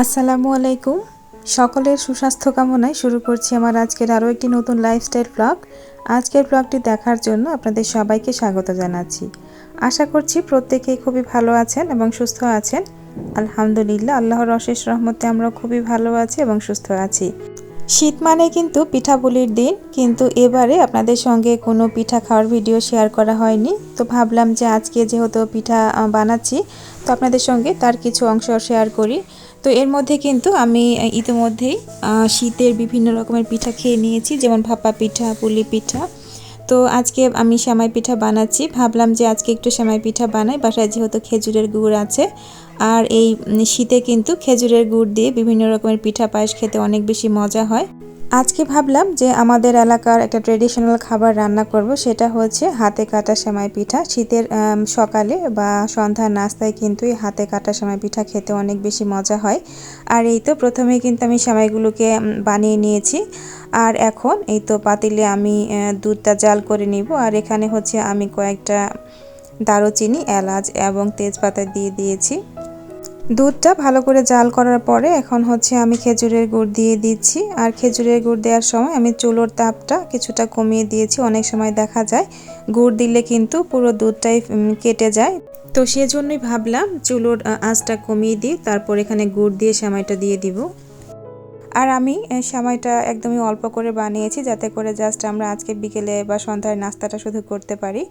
আসসালামু আলাইকুম। সকলের সুস্বাস্থ্য কামনায় শুরু করছি আমার আজকের আরও একটি নতুন লাইফস্টাইল ব্লগ আজকের ব্লগটি দেখার জন্য আপনাদের সবাইকে স্বাগত জানাচ্ছি। আশা করছি প্রত্যেকেই খুবই ভালো আছেন এবং সুস্থ আছেন। আলহামদুলিল্লাহ, আল্লাহর অশেষ রহমতে আমরা খুবই ভালো আছি এবং সুস্থ আছি। শীত মানে কিন্তু পিঠাপুলির দিন, কিন্তু এবারে আপনাদের সঙ্গে কোনো পিঠা খাওয়ার ভিডিও শেয়ার করা হয়নি। তো ভাবলাম যে আজকে যেহেতু পিঠা বানাচ্ছি, তো আপনাদের সঙ্গে তার কিছু অংশ শেয়ার করি। তো এর মধ্যে কিন্তু আমি ইতিমধ্যেই শীতের বিভিন্ন রকমের পিঠা খেয়ে নিয়েছি, যেমন ভাপা পিঠা, পুলি পিঠা। তো আজকে আমি সেমাই পিঠা বানাচ্ছি। ভাবলাম যে আজকে একটু সেমাই পিঠা বানাই। বাসায় যেহেতু খেজুরের গুড় আছে, আর এই শীতে কিন্তু খেজুরের গুড় দিয়ে বিভিন্ন রকমের পিঠা পায়েস খেতে অনেক বেশি মজা হয়। আজকে ভাবলাম যে আমাদের এলাকার একটা ট্রেডিশনাল খাবার রান্না করব, সেটা হচ্ছে হাতে কাটা সেমাই পিঠা। শীতের সকালে বা সন্ধ্যার নাস্তায় কিন্তু এই হাতে কাটা সেমাই পিঠা খেতে অনেক বেশি মজা হয়। আর এই তো প্রথমেই কিন্তু আমি সেমাইগুলোকে বানিয়ে নিয়েছি। আর এখন এই তো পাতিলে আমি দুধটা জাল করে নিব। আর এখানে হচ্ছে আমি কয়েকটা দারুচিনি, এলাচ এবং তেজপাতা দিয়ে দিয়েছি। দুধটা ভালো করে জাল করার পরে এখন হচ্ছে আমি খেজুরের গুড় দিয়ে দিচ্ছি। আর খেজুরের গুড় দেওয়ার সময় আমি চুলোর তাপটা কিছুটা কমিয়ে দিয়েছি। অনেক সময় দেখা যায় গুড় দিলে কিন্তু পুরো দুধটাই কেটে যায়। তো সেজন্যই ভাবলাম চুলোর আঁচটা কমিয়ে দিই তারপর এখানে গুড় দিয়ে সেমাইটা দিয়ে দিব। আর আমি আহ, সেমাইটা একদমই অল্প করে বানিয়েছি যাতে করে জাস্ট আমরা আজকে বিকেলে বা সন্ধ্যায় নাস্তাটা শুধু করতে পারি।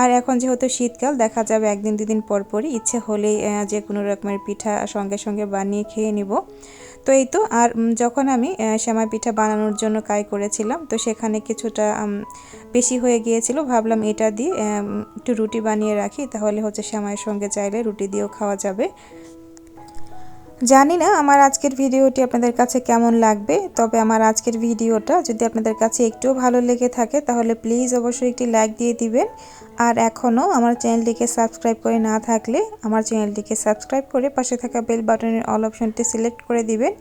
আর এখন যেহেতু শীতকাল দেখা যাবে একদিন দুদিন পর পরই ইচ্ছে হলেই যে কোনো রকমের পিঠা সঙ্গে সঙ্গে বানিয়ে খেয়ে নিব। তো এই তো আর যখন আমি সেমাই পিঠা বানানোর জন্য কাই করেছিলাম তো সেখানে কিছুটা বেশি হয়ে গিয়েছিল ভাবলাম এটা দিয়ে একটু রুটি বানিয়ে রাখি তাহলে হচ্ছে সেমাইয়ের সঙ্গে চাইলে রুটি দিয়েও খাওয়া যাবে। জানি না আমার আজকের ভিডিওটি আপনাদের কাছে কেমন লাগবে, তবে আমার আজকের ভিডিওটা যদি আপনাদের কাছে একটুও ভালো লেগে থাকে তাহলে প্লিজ অবশ্যই একটি লাইক দিয়ে দিবেন। আর এখনও আমার চ্যানেলটিকে সাবস্ক্রাইব করে না থাকলে আমার চ্যানেলটিকে সাবস্ক্রাইব করে পাশে থাকা বেল বাটনের অল অপশনটি সিলেক্ট করে দিবেন।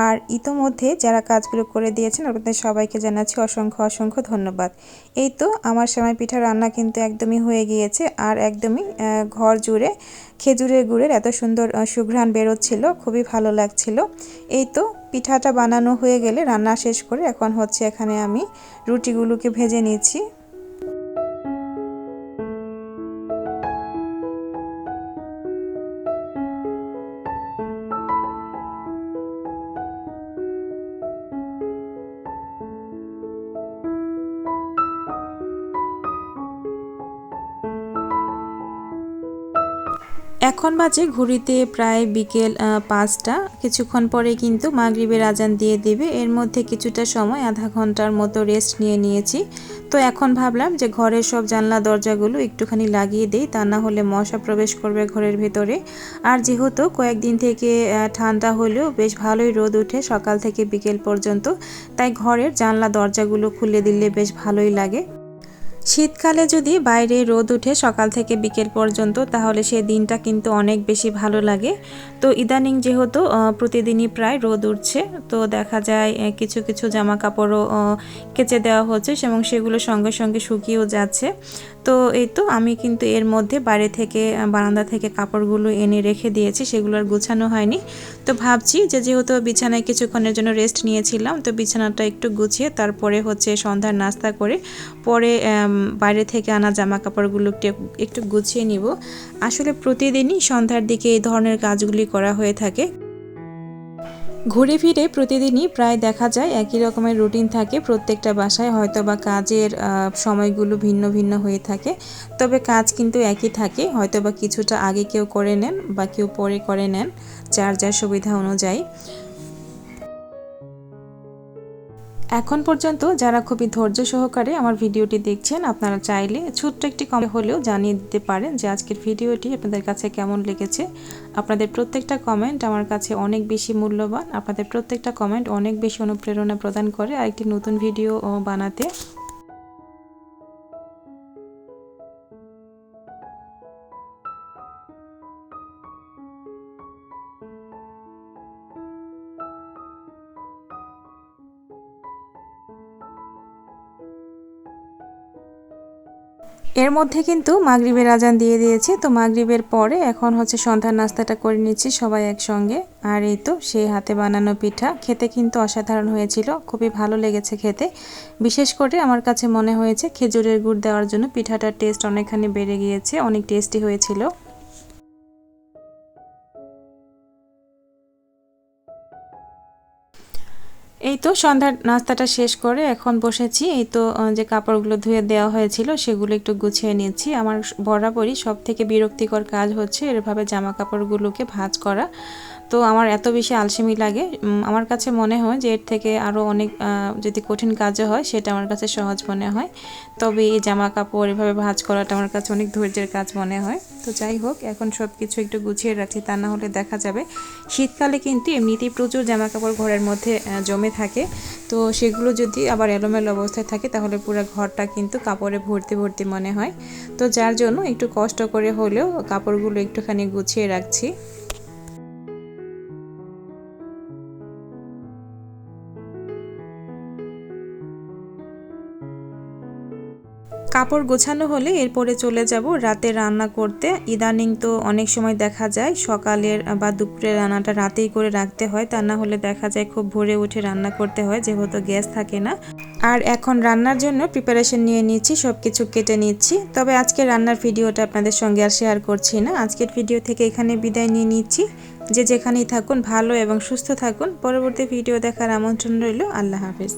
আর ইতোমধ্যে যারা কাজগুলো করে দিয়েছেন আপনাদের সবাইকে জানাচ্ছি অসংখ্য অসংখ্য ধন্যবাদ। এই তো আমার সেমাই পিঠা রান্না কিন্তু একদমই হয়ে গিয়েছে আর একদমই ঘর জুড়ে, খেজুরের গুড়ের এত সুন্দর সুঘ্রাণ বেরোচ্ছিল, খুবই ভালো লাগছিল। এই তো পিঠাটা বানানো হয়ে গেলে রান্না শেষ করে এখন হচ্ছে এখানে আমি রুটিগুলোকে ভেজে নিচ্ছি। এখন বাজে ঘড়িতে প্রায় বিকেল পাঁচটা। কিছুক্ষণ পরে কিন্তু মাগরিবের আজান দিয়ে দেবে। এর মধ্যে কিছুটা সময়, আধা ঘণ্টার মতো রেস্ট নিয়ে নিয়েছি। তো এখন ভাবলাম যে ঘরের সব জানলা, দরজাগুলো একটুখানি লাগিয়ে দিই। তা না হলে মশা প্রবেশ করবে ঘরের ভেতরে। আর যেহেতু কয়েকদিন থেকে ঠান্ডা হলেও বেশ ভালোই রোদ ওঠে সকাল থেকে বিকেল পর্যন্ত, তাই ঘরের জানলা, দরজাগুলো খুলে দিলে বেশ ভালোই লাগে। শীতকালে যদি বাইরে রোদ উঠে সকাল থেকে বিকেল পর্যন্ত, তাহলে সেই দিনটা কিন্তু অনেক বেশি ভালো লাগে। তো ইদানিং যেহেতু প্রতিদিনই প্রায় রোদ উঠছে, তো দেখা যায় কিছু কিছু জামা কাপড়ও কেচে দেওয়া হচ্ছে এবং সেগুলো সঙ্গে সঙ্গে শুকিয়েও যাচ্ছে। তো এই তো আমি কিন্তু এর মধ্যে বাইরে থেকে বারান্দা থেকে কাপড়গুলো এনে রেখে দিয়েছি, সেগুলো আর গুছানো হয়নি। তো ভাবছি যে যেহেতু বিছানায় কিছুক্ষণের জন্য রেস্ট নিয়েছিলাম, তো বিছানাটা একটু গুছিয়ে তারপরে হচ্ছে সন্ধ্যার নাস্তা করে, পরে বাইরে থেকে আনা জামা কাপড়গুলো একটু গুছিয়ে নিব। আসলে প্রতিদিনই সন্ধ্যার দিকে এই ধরনের কাজগুলি করা হয়ে থাকে। ঘুরে ফিরে প্রতিদিনই প্রায় দেখা যায় একই রকমের রুটিন থাকে। প্রত্যেকটা বাসায় হয়তো বা কাজের সময়গুলো ভিন্ন ভিন্ন হয়ে থাকে। তবে কাজ কিন্তু একই থাকে। হয়তো বা কিছুটা আগে কেউ করে নেন বা কেউ পরে করে নেন। যার যার সুবিধা অনুযায়ী। এখন পর্যন্ত যারা খুবই ধৈর্য সহকারে আমার ভিডিওটি দেখছেন, আপনারা চাইলে ছোট্ট একটি কমে হলেও জানিয়ে দিতে পারেন যে আজকের ভিডিওটি আপনাদের কাছে কেমন লেগেছে। আপনাদের প্রত্যেকটা কমেন্ট আমার কাছে অনেক বেশি মূল্যবান। আপনাদের প্রত্যেকটা কমেন্ট অনেক বেশি অনুপ্রেরণা প্রদান করে আরেকটি নতুন ভিডিও বানাতে। এর মধ্যে কিন্তু মাগরিবের আজান দিয়ে দিয়েছি। তো মাগরিবের পরে এখন হচ্ছে সন্ধ্যার নাস্তাটা করে নিচ্ছি সবাই একসঙ্গে। আর এই তো সেই হাতে বানানো পিঠা। খেতে কিন্তু অসাধারণ হয়েছিল। খুবই ভালো লেগেছে খেতে। বিশেষ করে আমার কাছে মনে হয়েছে খেজুরের গুড় দেওয়ার জন্য পিঠাটার টেস্ট অনেকখানি বেড়ে গিয়েছে। অনেক টেস্টি হয়েছিল। এই তো সন্ধ্যার নাস্তাটা শেষ করে এখন বসেছি। এই তো যে কাপড়গুলো ধুয়ে দেওয়া হয়েছিল সেগুলো একটু গুছিয়ে নিয়েছি আমার বরাবরই সব থেকে বিরক্তিকর কাজ হচ্ছে এরভাবে জামা কাপড়গুলোকে ভাঁজ করা। তো আমার এত বেশি আলসেমি লাগে। আমার কাছে মনে হয় যে এর থেকে আরও অনেক যদি কঠিন কাজও হয়, সেটা আমার কাছে সহজ মনে হয়। তবে এই জামা কাপড় এভাবে ভাজ করাটা আমার কাছে অনেক ধৈর্যের কাজ মনে হয়। তো যাই হোক, এখন সব কিছু একটু গুছিয়ে রাখছি তা না হলে দেখা যাবে। শীতকালে কিন্তু এমনিতেই প্রচুর জামা কাপড় ঘরের মধ্যে জমে থাকে। তো সেগুলো যদি আবার এলোমেলো অবস্থায় থাকে, তাহলে পুরো ঘরটা কিন্তু কাপড়ে ভর্তি ভর্তি মনে হয়। তো যার জন্য একটু কষ্ট করে হলেও কাপড়গুলো একটুখানি গুছিয়ে রাখছি। কাপড় গোছানো হলে এরপরে চলে যাব রাতে রান্না করতে। ইদানিং তো অনেক সময় দেখা যায় সকালের বা দুপুরের রান্নাটা রাতেই করে রাখতে হয়। তা না হলে দেখা যায় খুব ভোরে উঠে রান্না করতে হয়, যেহেতু গ্যাস থাকে না। আর এখন রান্নার জন্য প্রিপারেশন নিয়ে নিচ্ছি সব কিছু কেটে নিচ্ছি। তবে আজকে রান্নার ভিডিওটা আপনাদের সঙ্গে আর শেয়ার করছি না। আজকের ভিডিও থেকে এখানে বিদায় নিয়ে নিচ্ছি। যে যেখানেই থাকুন, ভালো এবং সুস্থ থাকুন। পরবর্তী ভিডিও দেখার আমন্ত্রণ রইল। আল্লাহ হাফিজ।